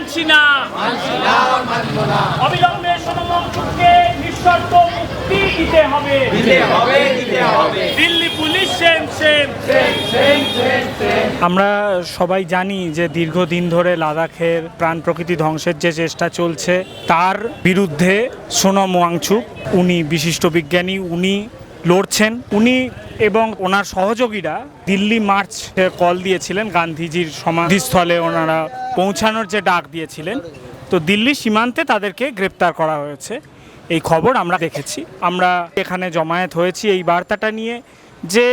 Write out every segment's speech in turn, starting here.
মানছি না। অবিলম্বে সোনমংশুকে নিঃশর্ত মুক্তি দিতে হবে। দিল্লি পুলিশ সেম সেম আমরা সবাই জানি যে দীর্ঘদিন ধরে লাদাখের প্রাণ প্রকৃতি ধ্বংসের যে চেষ্টা চলছে তার বিরুদ্ধে সোনম ওয়াংচুক উনি বিশিষ্ট বিজ্ঞানী উনি লড়ছেন। উনি এবং ওনার সহযোগীরা দিল্লি মার্চ কল দিয়েছিলেন গান্ধীজির সমাধিস্থলে ওনারা পৌঁছানোর যে ডাক দিয়েছিলেন, তো দিল্লি সীমান্তে তাদেরকে গ্রেপ্তার করা হয়েছে। এই খবর আমরা দেখেছি। আমরা এখানে জমায়েত হয়েছি এই বার্তাটা নিয়ে যে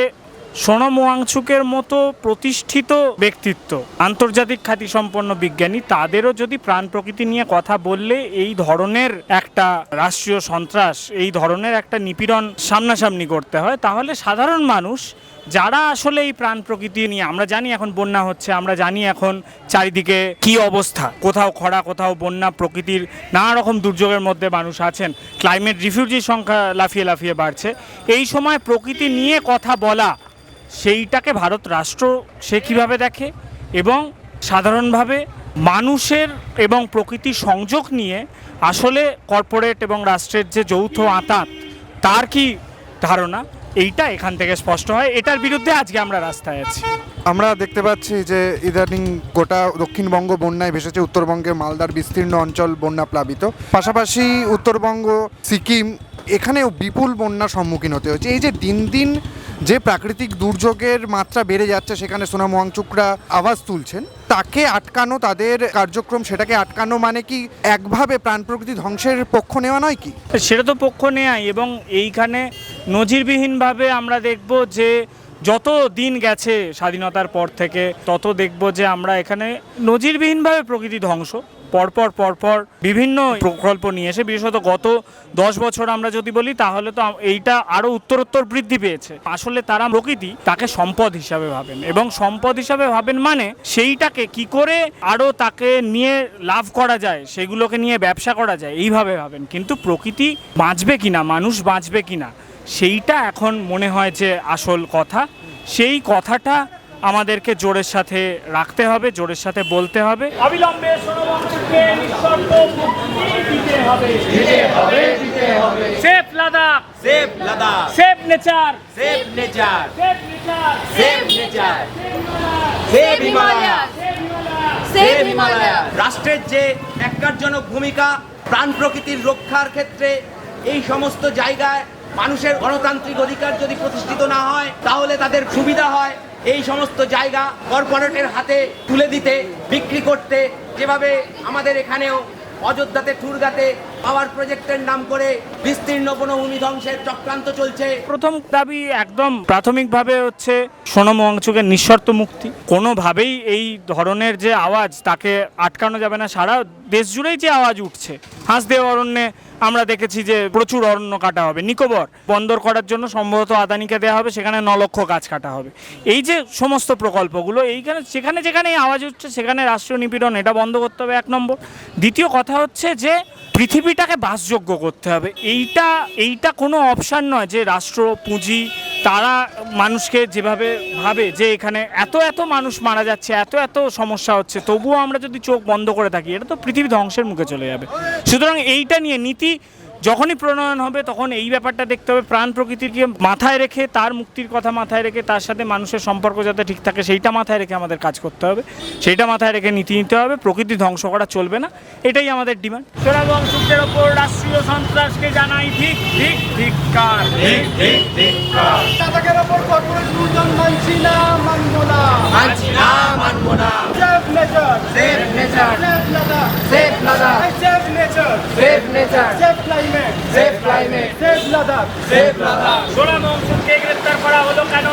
সোনম ওয়াংচুকের মতো প্রতিষ্ঠিত ব্যক্তিত্ব। আন্তর্জাতিক খ্যাতিসম্পন্ন বিজ্ঞানী, তাদেরও যদি প্রাণ প্রকৃতি নিয়ে কথা বললে, এই ধরনের একটা রাষ্ট্রীয় সন্ত্রাস, এই ধরনের একটা নিপীড়ন সামনাসামনি করতে হয়, তাহলে সাধারণ মানুষ, যারা আসলে এই প্রাণ প্রকৃতি নিয়ে, আমরা জানি এখন বন্যা হচ্ছে, আমরা জানি এখন চারিদিকে কি অবস্থা, কোথাও খরা, কোথাও বন্যা, প্রকৃতির নানা রকম দুর্যোগের মধ্যে মানুষ আছেন ক্লাইমেট রিফিউজির সংখ্যা লাফিয়ে লাফিয়ে বাড়ছে। এই সময় প্রকৃতি নিয়ে কথা বলা সেইটাকে ভারত রাষ্ট্র সে কীভাবে দেখে এবং সাধারণভাবে মানুষের এবং প্রকৃতির সংযোগ নিয়ে আসলে কর্পোরেট এবং রাষ্ট্রের যে যৌথ আঁতাত, তার কি ধারণা? এইটা এখান থেকে স্পষ্ট হয়। এটার বিরুদ্ধে আজকে আমরা রাস্তায় আছি। আমরা দেখতে পাচ্ছি যে ইদানিং গোটা দক্ষিণবঙ্গ বন্যায় ভেসেছে, উত্তরবঙ্গের মালদার বিস্তীর্ণ অঞ্চল বন্যা প্লাবিত। পাশাপাশি উত্তরবঙ্গ, সিকিম, এখানেও বিপুল বন্যার সম্মুখীন হতে হচ্ছে এই যে দিন দিন যে প্রাকৃতিক দুর্যোগের মাত্রা বেড়ে যাচ্ছে সেখানে সোনাম ওয়াংচুকরা আওয়াজ তুলছেন, তাকে আটকানো, তাদের কার্যক্রম সেটাকে আটকানো মানে কি একভাবে প্রাণ প্রকৃতি ধ্বংসের পক্ষ নেওয়া নয় কি? সেটা তো পক্ষ নেয় এবং এইখানে নজিরবিহীনভাবে আমরা দেখব যে যত দিন গেছে স্বাধীনতার পর থেকে, তত দেখব যে আমরা এখানে নজিরবিহীনভাবে প্রকৃতি ধ্বংস। পরপর পরপর বিভিন্ন প্রকল্প নিয়ে এসে, বিশেষত গত দশ বছর আমরা যদি বলি, তাহলে তো এইটা আরও উত্তরোত্তর বৃদ্ধি পেয়েছে। আসলে তারা প্রকৃতি তাকে সম্পদ হিসাবে ভাবেন এবং সম্পদ হিসাবে ভাবেন মানে সেইটাকে কি করে আরও তাকে নিয়ে লাভ করা যায়, সেগুলোকে নিয়ে ব্যবসা করা যায়, এইভাবে ভাবেন। কিন্তু প্রকৃতি বাঁচবে কিনা, মানুষ বাঁচবে কিনা, সেইটা এখন মনে হয় যে আসল কথা। সেই কথাটা আমাদেরকে জোরের সাথে রাখতে হবে জোরের সাথে বলতে হবে। অবিলম্বে সোনমংশুকে নিঃশর্ত মুক্তি দিতে হবে। Safe Ladakh. Save Ladakh. Safe nature. Safe nature. Himalaya. Himalaya. রাষ্ট্রের যে ন্যাক্কারজনক ভূমিকা প্রাণ প্রকৃতির রক্ষার ক্ষেত্রে এই সমস্ত জায়গায় মানুষের গণতান্ত্রিক অধিকার যদি প্রতিষ্ঠিত না হয় তাহলে তাদের সুবিধা হয়। এই সমস্ত জায়গা কর্পোরেটের হাতে তুলে দিতে, বিক্রি করতে, যেভাবে আমাদের এখানেও অযোধ্যাতে ঠুরগাতে পাওয়ার প্রজেক্টের নাম করে বিস্তীর্ণ বনভূমি ধ্বংসের চক্রান্ত চলছে। প্রথম দাবি একদম প্রাথমিকভাবে হচ্ছে সোনম ওয়াংচুকের নিঃশর্ত মুক্তি। কোনোভাবেই এই ধরনের যে আওয়াজ তাকে আটকানো যাবে না সারা দেশ জুড়েই যে আওয়াজ উঠছে হাঁসদেও অরণ্যে আমরা দেখেছি যে প্রচুর অরণ্য কাটা হবে। নিকোবর বন্দর করার জন্য সম্ভবত আদানিকে দেওয়া হবে, সেখানে ন লক্ষ গাছ কাটা হবে। এই যে সমস্ত প্রকল্পগুলো, এইখানে, সেখানে যেখানে আওয়াজ উঠছে, সেখানে রাষ্ট্রীয় নিপীড়ন, এটা বন্ধ করতে হবে এক নম্বর। দ্বিতীয় কথা হচ্ছে যে পৃথিবীটাকে বাসযোগ্য করতে হবে। এইটা এইটা কোনো অপশান নয় যে রাষ্ট্র, পুঁজি তারা মানুষকে যেভাবে ভাবে যে এখানে এত এত মানুষ মারা যাচ্ছে, এত এত সমস্যা হচ্ছে, তবুও আমরা যদি চোখ বন্ধ করে থাকি, এটা তো পৃথিবী ধ্বংসের মুখে চলে যাবে। সুতরাং এইটা নিয়ে নীতি যখনই প্রণয়ন হবে তখন এই ব্যাপারটা দেখতে হবে। প্রাণ প্রকৃতিকে মাথায় রেখে তার মুক্তির কথা মাথায় রেখে তার সাথে মানুষের সম্পর্ক যাতে ঠিক থাকে সেইটা মাথায় রেখে আমাদের কাজ করতে হবে। সেইটা মাথায় রেখে নীতি নিতে হবে। প্রকৃতি ধ্বংস করা চলবে না। এটাই আমাদের ডিমান্ড। সোনাগ অংশুকের ওপর রাষ্ট্রীয় সন্ত্রাসকে জানাই ঠিক ঠিক ধিক্কার ঠিক ঠিক ওপর কর্পোরেট দুর্জন মানছি না মানবো না। মানছি না মানবো না। Safe nature. Save nature. Safe Ladakh. Safe nature save nature. Safe climate save climate safe Ladakh save Ladakh Sona মনসুরকে গ্রেপ্তার করা হলো কেন